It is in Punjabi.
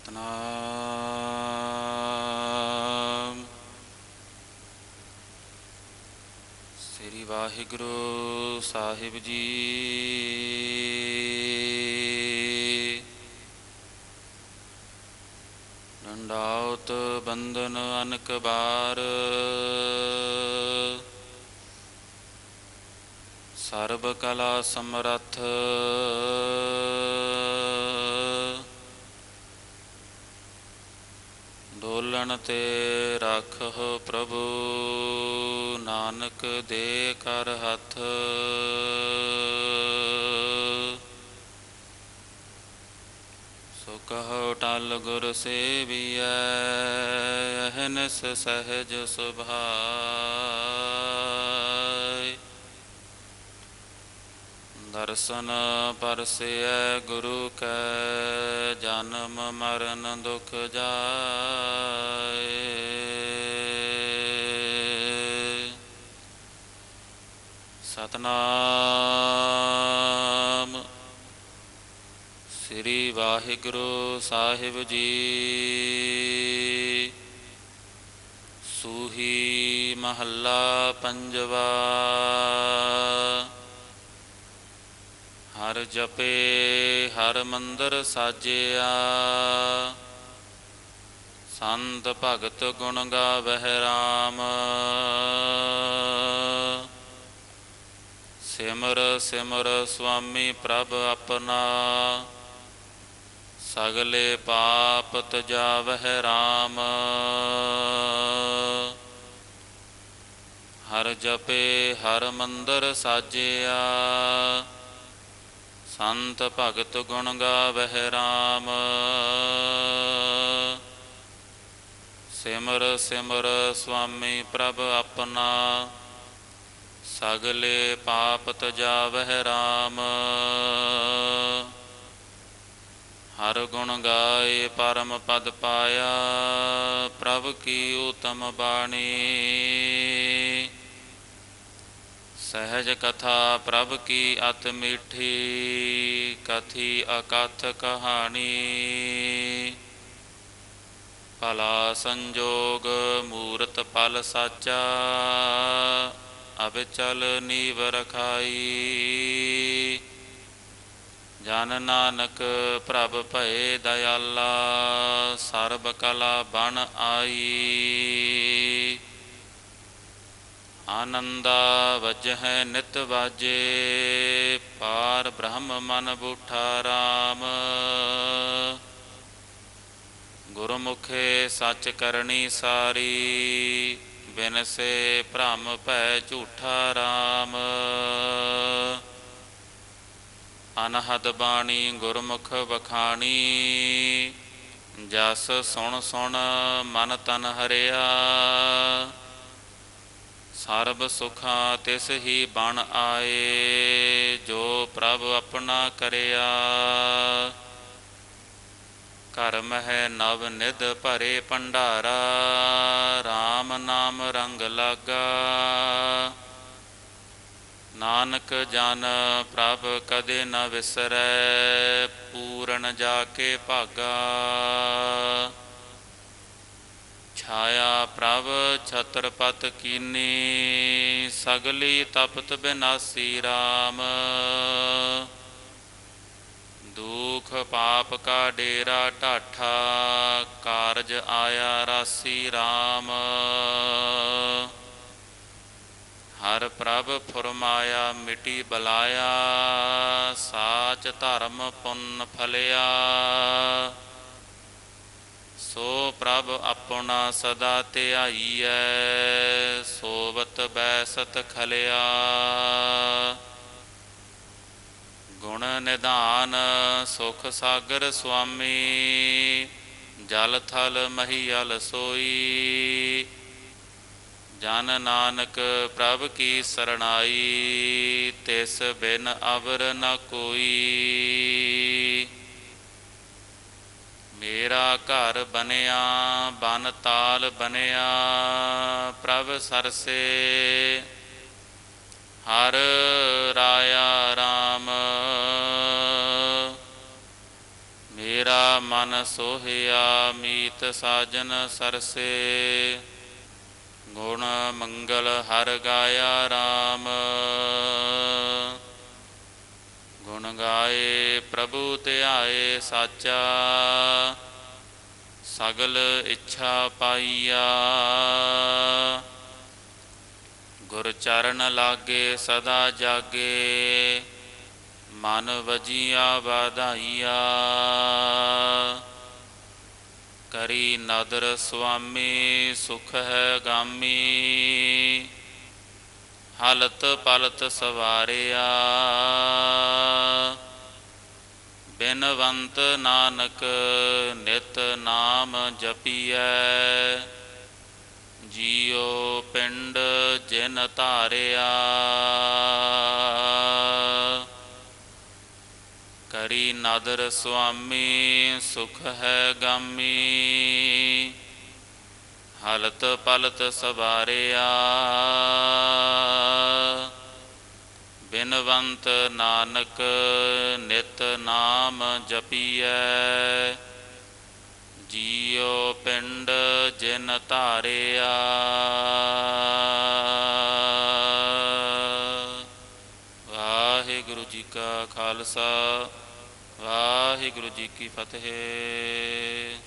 ਸਤਨਾਮ। ਸ੍ਰੀ ਵਾਹਿਗੁਰੂ ਸਾਹਿਬ ਜੀ। ਡੰਡਾਉਤ ਬੰਦਨ ਅਨਕ ਬਾਰ। ਸਰਬ ਕਲਾ ਸਮਰੱਥ। ਦੋਲਣ ਤੇ ਰੱਖੋ ਪ੍ਰਭੂ, ਨਾਨਕ ਦੇ ਕਰ ਹੱਥ। ਸੋ ਕਹੋ ਟਲ ਗੁਰ ਸੇਵੀਐ, ਅਹਨਸ ਸਹਿਜ ਸੁਭਾਅ। ਦਰਸ਼ਨ ਪਰਸਿਐ ਗੁਰੂ ਕੈ, ਜਨਮ ਮਰਨ ਦੁਖ ਜਾਏ। ਸਤਨਾਮ। ਸ੍ਰੀ ਵਾਹਿਗੁਰੂ ਸਾਹਿਬ ਜੀ। ਸੂਹੀ ਮਹੱਲਾ ਪੰਜਵਾ। ਹਰ ਜਪੇ, ਹਰ ਮੰਦਰ ਸਾਜਿਆ। ਸੰਤ ਭਗਤ ਗੁਣ ਗਾਵਹਿ ਰਾਮ। ਸਿਮਰ ਸਿਮਰ ਸੁਆਮੀ ਪ੍ਰਭ ਆਪਣਾ। ਸਗਲੇ ਪਾਪ ਤਜਾਵਹਿ ਰਾਮ। ਹਰ ਜਪੇ, ਹਰ ਮੰਦਰ ਸਾਜਿਆ। ਸੰਤ ਭਗਤ ਗੁਣ ਗਾਵਹਿ RAM ਸਿਮਰ ਸਿਮਰ ਸੁਆਮੀ ਪ੍ਰਭ ਆਪਣਾ, ਸਗਲੇ ਪਾਪ ਤਜਾਵਹਿ RAM ਹਰ ਗੁਣ ਗਾਏ ਪਰਮ ਪਦ ਪਾਇਆ, ਪ੍ਰਭ ਕੀ ਉਤਮ ਬਾਣੀ। ਸਹਿਜ ਕਥਾ ਪ੍ਰਭ ਕੀ ਅਤ ਮਿੱਠੀ, ਕਥੀ ਅਕਥ ਕਹਾਣੀ। ਭਲਾ ਸੰਜੋਗ ਮੂਰਤ ਪਲ ਸਾਚਾ ਅਬਚਲ ਨੀਵ ਰਖਾਈ। ਜਨ ਨਾਨਕ ਪ੍ਰਭ ਭਏ ਦਇਆਲਾ, ਸਰਬ ਕਲਾ ਬਣ ਆਈ। ਆਨੰਦਾ ਵਜਹਿ ਨਿਤ ਵਾਜੇ, ਪਾਰ ਬ੍ਰਹਮ ਮਨ ਬੂਠਾ ਰਾਮ। ਗੁਰਮੁਖੇ ਸੱਚ ਕਰਨੀ ਸਾਰੀ ਬਿਨਸੇ ਭ੍ਰਮ ਭੈ ਝੂਠਾ ਰਾਮ। ਅਨਹਦ ਬਾਣੀ ਗੁਰਮੁਖ ਵਖਾਣੀ, ਜਸ ਸੁਣ ਸੁਣ ਮਨ ਤਨ ਹਰਿਆ। ਸਰਬ ਸੁਖਾਂ ਤਿਸ ਹੀ ਬਣ ਆਏ, ਜੋ ਪ੍ਰਭ ਆਪਣਾ ਕਰਿਆ। ਘਰ ਮਹਿ ਨਵ ਨਿਧ ਭਰੇ ਭੰਡਾਰਾ RAM ਨਾਮ ਰੰਗ ਲਾਗਾ। ਨਾਨਕ ਜਨ ਪ੍ਰਭ ਕਦੇ ਨ ਵਿਸਰੈ, ਪੂਰਨ ਜਾ ਕੇ ਭਾਗਾ। ਛਾਇਆ ਪ੍ਰਭ, ਛਤਰਪਤ ਕੀਨੀ, ਸਗਲੀ ਤਪਤ ਬਿਨਾਸੀ RAM ਦੁਖ ਪਾਪ ਕਾ ਡੇਰਾ ਢਾਠਾ, ਕਾਰਜ ਆਇਆ ਰਾਸੀ RAM ਹਰ ਪ੍ਰਭ ਫਰਮਾਇਆ, ਮਿਟੀ ਬਲਾਇਆ, ਸਾਚ ਧਰਮ ਪੁੰਨ ਫਲਿਆ। ਸੋ ਪ੍ਰਭ ਆਪਣਾ ਸਦਾ ਧਿਆਈਐ, ਸੋਵਤ ਬੈਸਤ ਖਲਿਆ। ਗੁਣ ਨਿਧਾਨ ਸੁਖ ਸਾਗਰ ਸੁਆਮੀ, ਜਲ ਥਲ ਮਹੀਲ ਸੋਈ। ਜਨ ਨਾਨਕ ਪ੍ਰਭ ਕੀ ਸਰਣਾਈ, ਤਿਸ ਬਿਨ ਅਵਰ ਨ ਕੋਈ। ਮੇਰਾ ਘਰ ਬਨਿਆ ਬਨ ਤਾਲ ਬਨਿਆ ਪ੍ਰਭ ਸਰਸੇ। ਹਰ ਰਾਇਆ RAM ਮੇਰਾ ਮਨ ਸੋਹਿਆ, ਮੀਤ ਸਾਜਨ ਸਰਸੇ। ਗੁਣ ਮੰਗਲ ਹਰ ਗਾਇਆ RAM ਗੁਣ ਗਾਏ ਪ੍ਰਭੂ ਧਿਆਏ ਸਾਚਾ, ਸਗਲ ਇੱਛਾ ਪਾਈਆ। ਗੁਰ ਚਰਨ ਲਾਗੇ ਸਦਾ ਜਾਗੇ, ਮਨ ਵਜੀਆ ਵਾਧਾਈਆ। ਕਰੀ ਨਦਰ ਸੁਆਮੀ, ਸੁਖ ਹੈ ਗਾਮੀ। ਹਲਤ ਪਲਤ ਸਵਾਰਿਆ। ਬਿਨਵੰਤ ਨਾਨਕ ਨਿਤ ਨਾਮ ਜਪੀਐ। ਜੀਉ ਪਿੰਡ ਜਿਨ ਧਾਰਿਆ। ਕਰੀ ਨਾਦਰ ਸੁਆਮੀ, ਸੁਖ ਹੈ ਗਾਮੀ। ਹਲਤ ਪਲਤ ਸਵਾਰਿਆ। ਬਿਨਵੰਤ ਨਾਨਕ ਨਿਤ ਨਾਮ ਜਪੀਐ। ਜੀਉ ਪਿੰਡ ਜਿਨ ਧਾਰਿਆ। ਵਾਹਿਗੁਰੂ ਜੀ ਕਾ ਖਾਲਸਾ, ਵਾਹਿਗੁਰੂ ਜੀ ਕੀ ਫਤਿਹ।